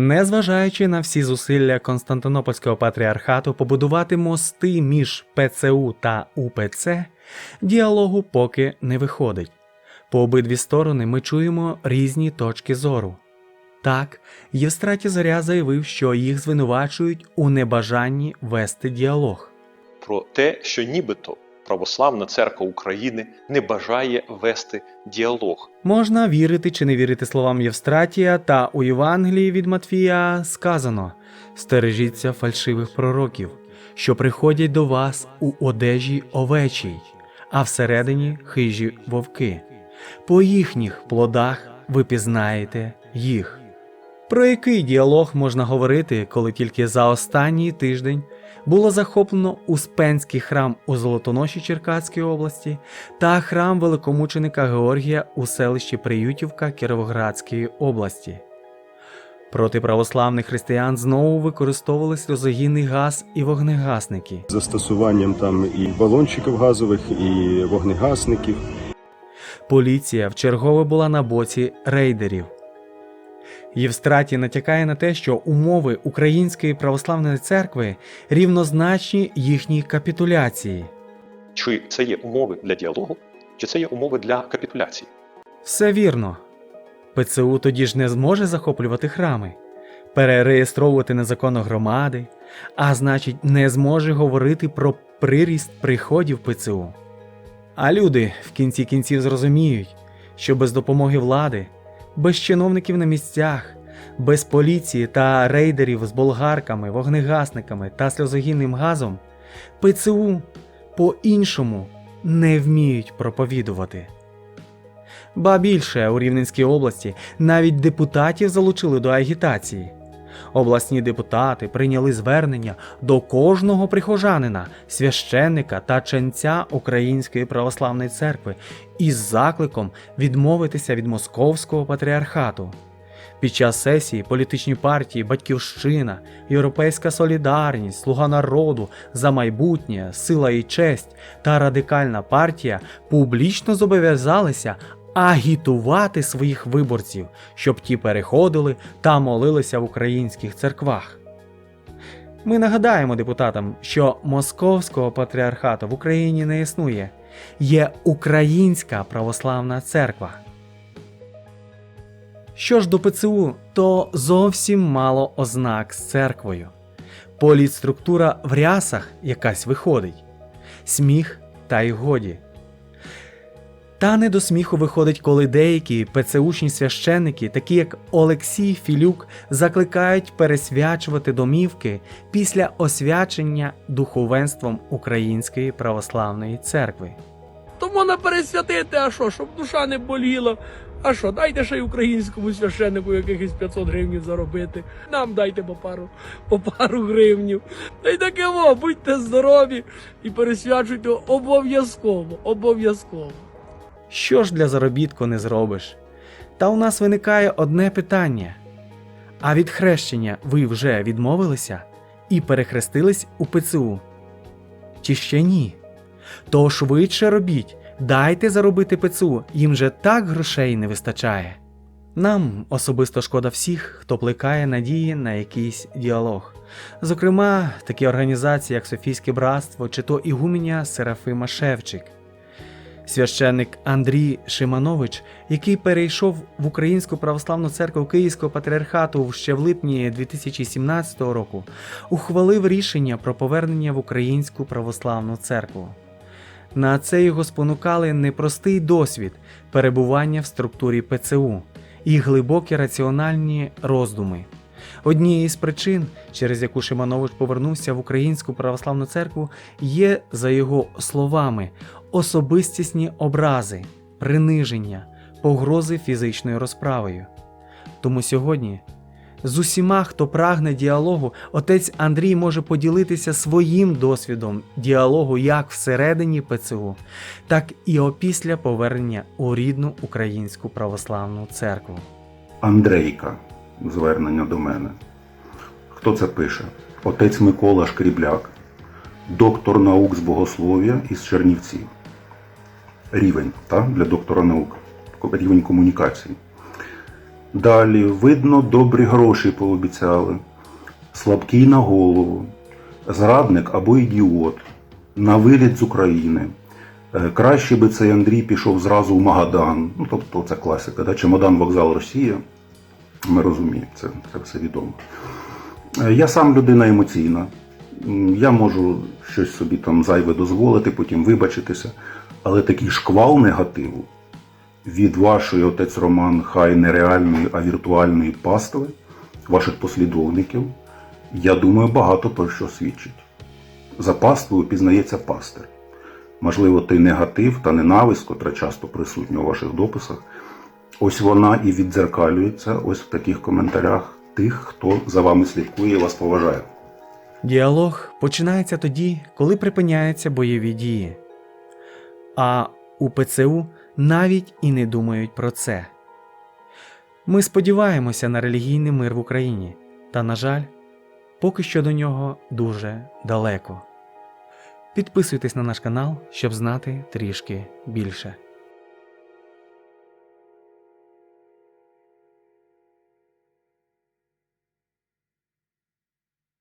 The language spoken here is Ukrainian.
Незважаючи на всі зусилля Константинопольського патріархату побудувати мости між ПЦУ та УПЦ, діалогу поки не виходить. По обидві сторони ми чуємо різні точки зору. Так, Євстратій Заря заявив, що їх звинувачують у небажанні вести діалог. про те, що нібито Православна церква України не бажає вести діалог. Можна вірити чи не вірити словам Євстратія, та у Євангелії від Матфія сказано: стережіться фальшивих пророків, що приходять до вас у одежі овечій, а всередині хижі вовки. По їхніх плодах ви пізнаєте їх. Про який діалог можна говорити, коли тільки за останній тиждень було захоплено Успенський храм у Золотоноші Черкаської області та храм великомученика Георгія у селищі Приютівка Кіровоградської області. Проти православних християн знову використовували сльозогінний газ і вогнегасники. застосуванням там і балончиків газових, і вогнегасників. Поліція вчергове була на боці рейдерів. Євстратій натякає на те, що умови Української православної церкви рівнозначні їхній капітуляції. Чи це є умови для діалогу, чи це є умови для капітуляції? Все вірно. ПЦУ тоді ж не зможе захоплювати храми, перереєстровувати незаконно громади, а значить, не зможе говорити про приріст приходів ПЦУ. А люди в кінці кінців зрозуміють, що без допомоги влади, без чиновників на місцях, без поліції та рейдерів з болгарками, вогнегасниками та сльозогінним газом, ПЦУ по-іншому не вміють проповідувати. Ба більше у Рівненській області навіть депутатів залучили до агітації. Обласні депутати прийняли звернення до кожного прихожанина, священника та ченця Української православної церкви із закликом відмовитися від московського патріархату. Під час сесії політичні партії Батьківщина, Європейська Солідарність, Слуга народу за майбутнє, Сила і честь та Радикальна партія публічно зобов'язалися агітувати своїх виборців, щоб ті переходили та молилися в українських церквах. Ми нагадаємо депутатам, що московського патріархату в Україні не існує, є Українська православна церква. Що ж до ПЦУ, то зовсім мало ознак з церквою. Політструктура в рясах якась виходить, сміх та й годі. Та не до сміху виходить, коли деякі ПЦУшні священники, такі як Олексій Філюк, закликають пересвячувати домівки після освячення духовенством Української православної церкви. То можна пересвятити, а що, щоб душа не боліла. А що, дайте ще й українському священнику якихось 500 гривнів заробити. Нам дайте по пару, по пару гривнів. Та й таке во, будьте здорові і пересвячуйте обов'язково, обов'язково. Що ж для заробітку не зробиш? Та у нас виникає одне питання: а від хрещення ви вже відмовилися і перехрестились у ПЦУ? Чи ще ні? То швидше робіть, дайте заробити ПЦУ, їм же так грошей не вистачає. Нам особисто шкода всіх, хто плекає надії на якийсь діалог. Зокрема, такі організації, як Софійське братство чи то Ігуменя Серафима Шевчик. Священник Андрій Шиманович, який перейшов в Українську православну церкву Київського патріархату ще в липні 2017 року, ухвалив рішення про повернення в Українську православну церкву. На це його спонукали непростий досвід перебування в структурі ПЦУ і глибокі раціональні роздуми. Однією з причин, через яку Шиманович повернувся в Українську православну церкву, є, за його словами, особистісні образи, приниження, погрози фізичною розправою. Тому сьогодні з усіма, хто прагне діалогу, отець Андрій може поділитися своїм досвідом діалогу як всередині ПЦУ, так і опісля повернення у рідну українську православну церкву. Андрейка. Звернення до мене. Хто це пише? Отець Микола Шкрібляк, доктор наук з богослов'я із Чернівців. Рівень та, для доктора наук. Рівень комунікації. Далі, видно, добрі гроші пообіцяли, слабкий на голову, зрадник або ідіот, на виліт з України. Е, Краще би цей Андрій пішов зразу в Магадан. Ну, тобто це класика, да? чемодан вокзал Росія. Ми розуміємо, це, це все відомо. Е, Я сам людина емоційна. Я можу щось собі там зайве дозволити, потім вибачитися. Але такий шквал негативу від вашої отець Роман, хай не реальної, а віртуальної пастви, ваших послідовників, я думаю, багато про що свідчить. За паствою пізнається пастир. Можливо, той негатив та ненависть, котра часто присутня у ваших дописах, ось вона і віддзеркалюється ось в таких коментарях тих, хто за вами слідкує і вас поважає. Діалог починається тоді, коли припиняються бойові дії. А у ПЦУ навіть і не думають про це. Ми сподіваємося на релігійний мир в Україні, та, на жаль, поки що до нього дуже далеко. Підписуйтесь на наш канал, щоб знати трішки більше.